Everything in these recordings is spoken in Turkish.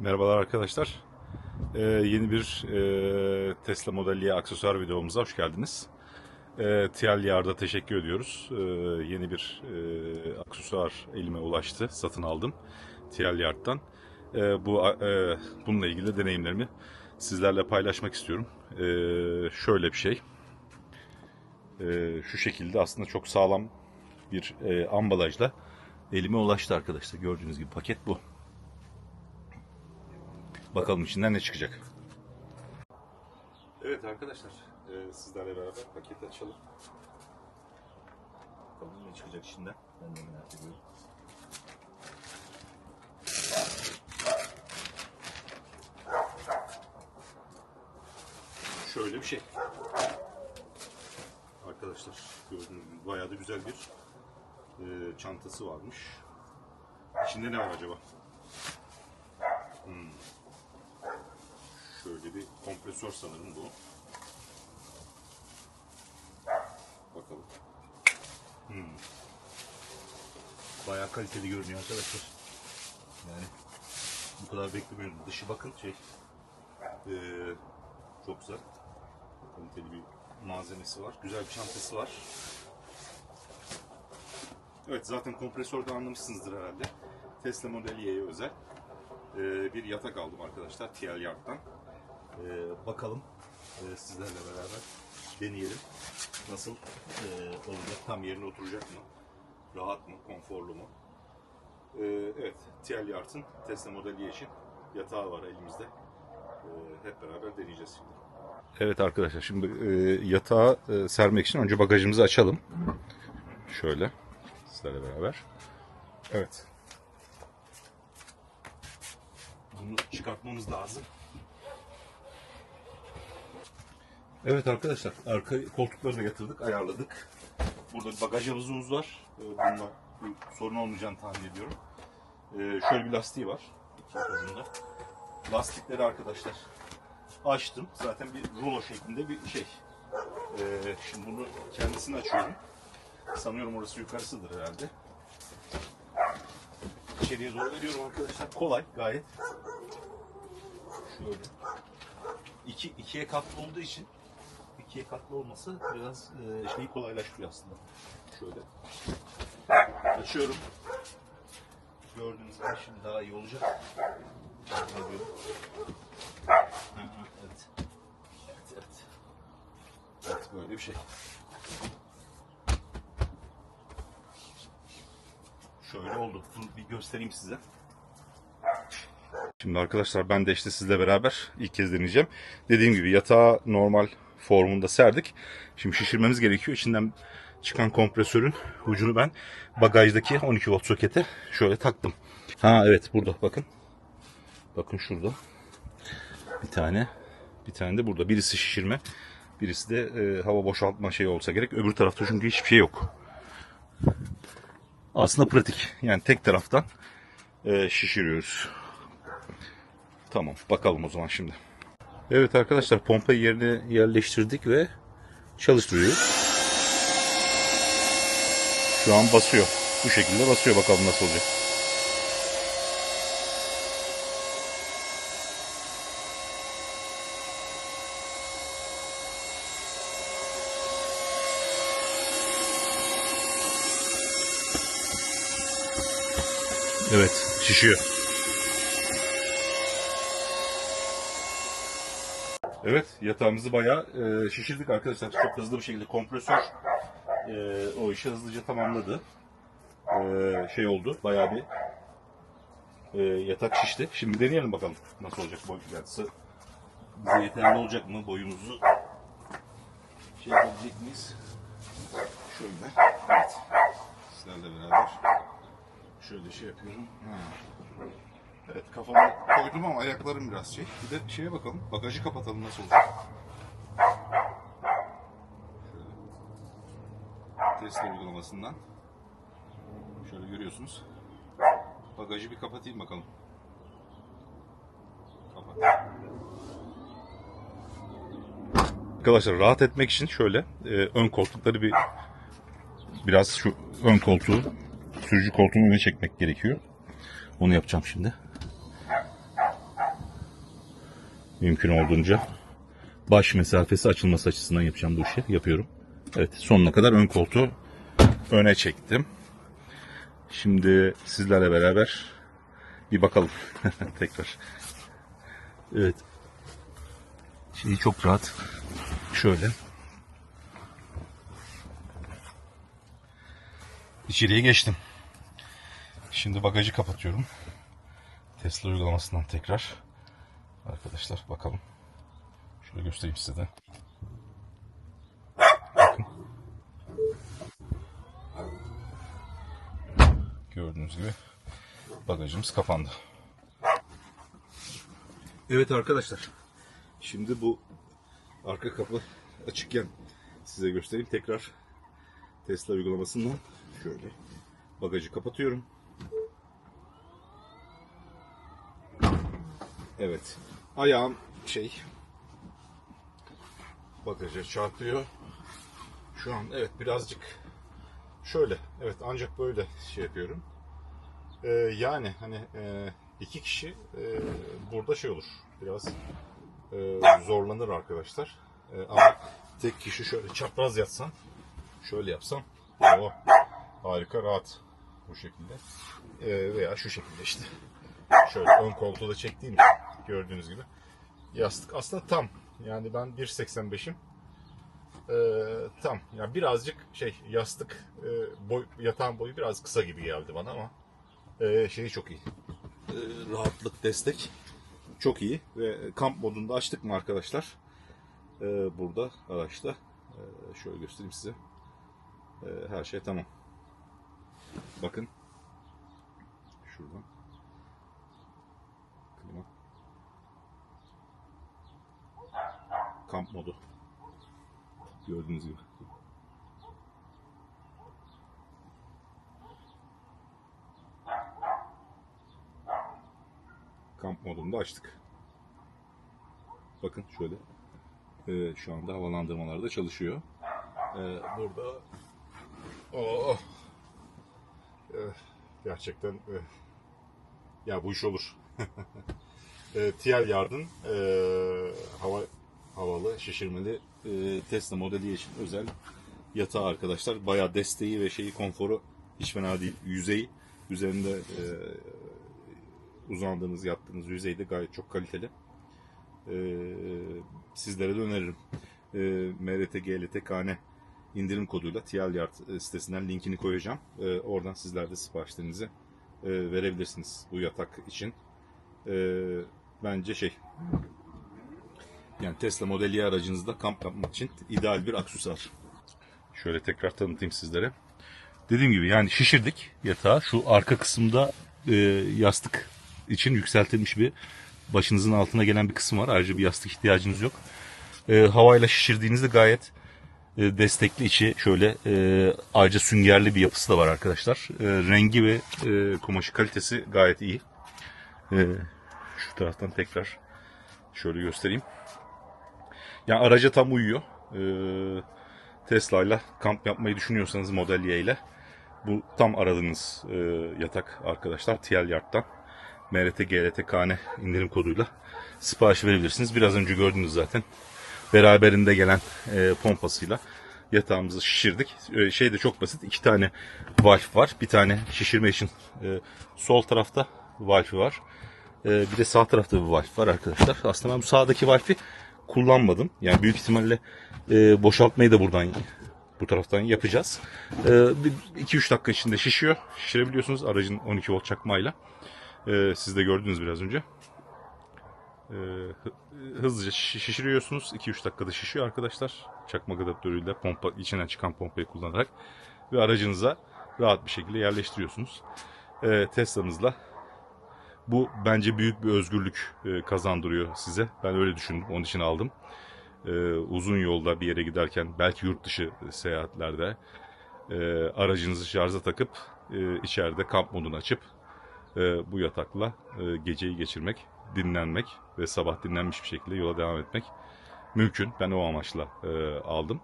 Merhabalar arkadaşlar. Ee, yeni bir e, Tesla Model Y aksesuar videomuza hoş geldiniz. E, TL Yar'da teşekkür ediyoruz. Ee, yeni bir e, aksesuar elime ulaştı. Satın aldım TL Yard'dan. E, bu e, bununla ilgili deneyimlerimi sizlerle paylaşmak istiyorum. E, şöyle bir şey. E, şu şekilde aslında çok sağlam bir e, ambalajla elime ulaştı arkadaşlar. Gördüğünüz gibi paket bu. Bakalım içinden ne çıkacak. Evet arkadaşlar, e, sizlerle beraber paketi açalım. Bakalım ne çıkacak içinden. Ben de merak ediyorum. Şöyle bir şey. Arkadaşlar gördüğünüz gibi bayağı da güzel bir e, çantası varmış. İçinde ne var acaba? Şöyle bir kompresör sanırım bu. Bakalım. Hmm. Bayağı kaliteli görünüyor arkadaşlar. Yani bu kadar beklemiyordum. Dışı bakın şey. Ee, çok güzel. Kaliteli bir malzemesi var. Güzel bir çantası var. Evet zaten kompresörde anlamışsınızdır herhalde. Tesla Model Y'ye özel ee, bir yatak aldım arkadaşlar TL Yard'dan. Ee, bakalım ee, sizlerle beraber deneyelim. Nasıl ee, olacak, tam yerine oturacak mı? Rahat mı, konforlu mu? Ee, evet, TL Yard'ın Tesla Model Y için yatağı var elimizde. Ee, hep beraber deneyeceğiz şimdi. Evet arkadaşlar şimdi e, yatağı e, sermek için önce bagajımızı açalım. Şöyle sizlerle beraber. Evet. Bunu çıkartmamız lazım. Evet arkadaşlar, arka koltukları da yatırdık, ayarladık. Burada bir bagaj havuzumuz var. Ee, Bununla sorun olmayacağını tahmin ediyorum. Ee, Şöyle bir lastiği var. iki. Lastikleri arkadaşlar açtım. Zaten bir rulo şeklinde bir şey. Ee, Şimdi bunu kendisini açıyorum. Sanıyorum orası yukarısıdır herhalde. İçeriye doğru veriyorum arkadaşlar. Kolay gayet. Şöyle. İki, ikiye katlı olduğu için ikiye katlı olması biraz e, şeyi kolaylaştırıyor aslında. Şöyle. Açıyorum. Gördüğünüz gibi şimdi daha iyi olacak. Evet. Evet, evet. Evet, böyle bir şey. Şöyle oldu. Dur bir göstereyim size. Şimdi arkadaşlar ben de işte sizle beraber ilk kez deneyeceğim. Dediğim gibi yatağı normal formunda serdik. Şimdi şişirmemiz gerekiyor. İçinden çıkan kompresörün ucunu ben bagajdaki 12 volt sokete şöyle taktım. Ha evet burada bakın. Bakın şurada. Bir tane. Bir tane de burada. Birisi şişirme. Birisi de e, hava boşaltma şeyi olsa gerek. Öbür tarafta çünkü hiçbir şey yok. Aslında pratik. Yani tek taraftan e, şişiriyoruz. Tamam bakalım o zaman şimdi. Evet arkadaşlar pompayı yerine yerleştirdik ve çalıştırıyoruz. Şu an basıyor. Bu şekilde basıyor bakalım nasıl olacak. Evet şişiyor. Evet yatağımızı bayağı e, şişirdik arkadaşlar. Çok hızlı bir şekilde kompresör e, o işi hızlıca tamamladı. E, şey oldu bayağı bir e, yatak şişti. Şimdi deneyelim bakalım nasıl olacak boy yatısı. Bize yeterli olacak mı boyumuzu şey yapabilecek miyiz? Şöyle. Evet. Sizlerle beraber şöyle şey yapıyorum. Ha. Evet kafamı koydum ama ayaklarım biraz şey. Bir de şeye bakalım. Bagajı kapatalım nasıl olacak. Şöyle. Tesla uygulamasından. Şöyle görüyorsunuz. Bagajı bir kapatayım bakalım. Kapat. Arkadaşlar rahat etmek için şöyle e, ön koltukları bir biraz şu ön koltuğu sürücü koltuğunu öne çekmek gerekiyor. Onu yapacağım şimdi. Mümkün olduğunca. Baş mesafesi açılması açısından yapacağım bu işi. Yapıyorum. Evet sonuna kadar ön koltuğu öne çektim. Şimdi sizlerle beraber bir bakalım tekrar. Evet. Şimdi çok rahat. Şöyle. İçeriye geçtim. Şimdi bagajı kapatıyorum. Tesla uygulamasından tekrar. Arkadaşlar bakalım. Şöyle göstereyim size de. Gördüğünüz gibi bagajımız kapandı. Evet arkadaşlar. Şimdi bu arka kapı açıkken size göstereyim. Tekrar Tesla uygulamasından şöyle bagajı kapatıyorum. Evet. Ayağım şey bagaja çarpıyor. Şu an evet birazcık şöyle evet ancak böyle şey yapıyorum. Ee, yani hani e, iki kişi e, burada şey olur biraz e, zorlanır arkadaşlar. E, ama tek kişi şöyle çapraz yatsan şöyle yapsam o harika rahat bu şekilde E, veya şu şekilde işte şöyle ön koltuğu da çektiğim için gördüğünüz gibi. Yastık aslında tam. Yani ben 1.85'im Ee, tam. Yani birazcık şey yastık e, boy, yatağın boyu biraz kısa gibi geldi bana ama e, şeyi çok iyi. Ee, rahatlık destek çok iyi ve kamp modunda açtık mı arkadaşlar? Ee, burada araçta. Ee, şöyle göstereyim size. Ee, her şey tamam. Bakın. Şuradan kamp modu. Gördüğünüz gibi. Kamp modunu da açtık. Bakın şöyle. Ee, şu anda havalandırmalar da çalışıyor. Ee, burada oh, Ee, gerçekten e, ya bu iş olur. E, TL Yard'ın e, hava havalı şişirmeli e, Tesla modeli için özel yatağı arkadaşlar. Bayağı desteği ve şeyi konforu hiç fena değil. Yüzey üzerinde e, uzandığınız yattığınız yüzey de gayet çok kaliteli. E, sizlere de öneririm. E, MRT GLT KN indirim koduyla TL Yard e, sitesinden linkini koyacağım. E, oradan sizler de siparişlerinizi e, verebilirsiniz bu yatak için. E, bence şey yani Tesla Model Y aracınızda kamp yapmak için ideal bir aksesuar. Şöyle tekrar tanıtayım sizlere. Dediğim gibi yani şişirdik yatağı. Şu arka kısımda e, yastık için yükseltilmiş bir başınızın altına gelen bir kısım var. Ayrıca bir yastık ihtiyacınız yok. E, havayla şişirdiğinizde gayet e, destekli içi şöyle e, ayrıca süngerli bir yapısı da var arkadaşlar. E, rengi ve e, kumaşı kalitesi gayet iyi. E, şu taraftan tekrar şöyle göstereyim. Yani araca tam uyuyor. Ee, Tesla ile kamp yapmayı düşünüyorsanız Model Y ile bu tam aradığınız e, yatak arkadaşlar TL Yard'dan MRT GLT KN indirim koduyla sipariş verebilirsiniz. Biraz önce gördünüz zaten. Beraberinde gelen e, pompasıyla yatağımızı şişirdik. E, şey de çok basit. iki tane valve var. Bir tane şişirme için sol tarafta valve var. Bir de sağ tarafta bir valve var arkadaşlar. Aslında ben bu sağdaki valve'i kullanmadım. Yani büyük ihtimalle e, boşaltmayı da buradan bu taraftan yapacağız. E, 2-3 dakika içinde şişiyor. Şişirebiliyorsunuz aracın 12 volt çakmayla. E, siz de gördünüz biraz önce. E, hı- hızlıca şiş- şişiriyorsunuz. 2-3 dakikada şişiyor arkadaşlar. Çakmak adaptörüyle pompa içinden çıkan pompayı kullanarak ve aracınıza rahat bir şekilde yerleştiriyorsunuz. E, Tesla'nızla bu bence büyük bir özgürlük e, kazandırıyor size. Ben öyle düşündüm. Onun için aldım. E, uzun yolda bir yere giderken belki yurt dışı seyahatlerde e, aracınızı şarja takıp e, içeride kamp modunu açıp bu yatakla geceyi geçirmek, dinlenmek ve sabah dinlenmiş bir şekilde yola devam etmek mümkün. Ben o amaçla aldım.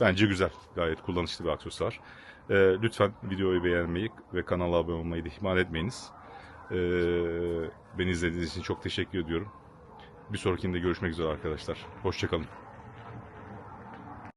Bence güzel. Gayet kullanışlı bir aksesuar. E, lütfen videoyu beğenmeyi ve kanala abone olmayı da ihmal etmeyiniz. E, beni izlediğiniz için çok teşekkür ediyorum. Bir sonrakinde görüşmek üzere arkadaşlar. Hoşçakalın.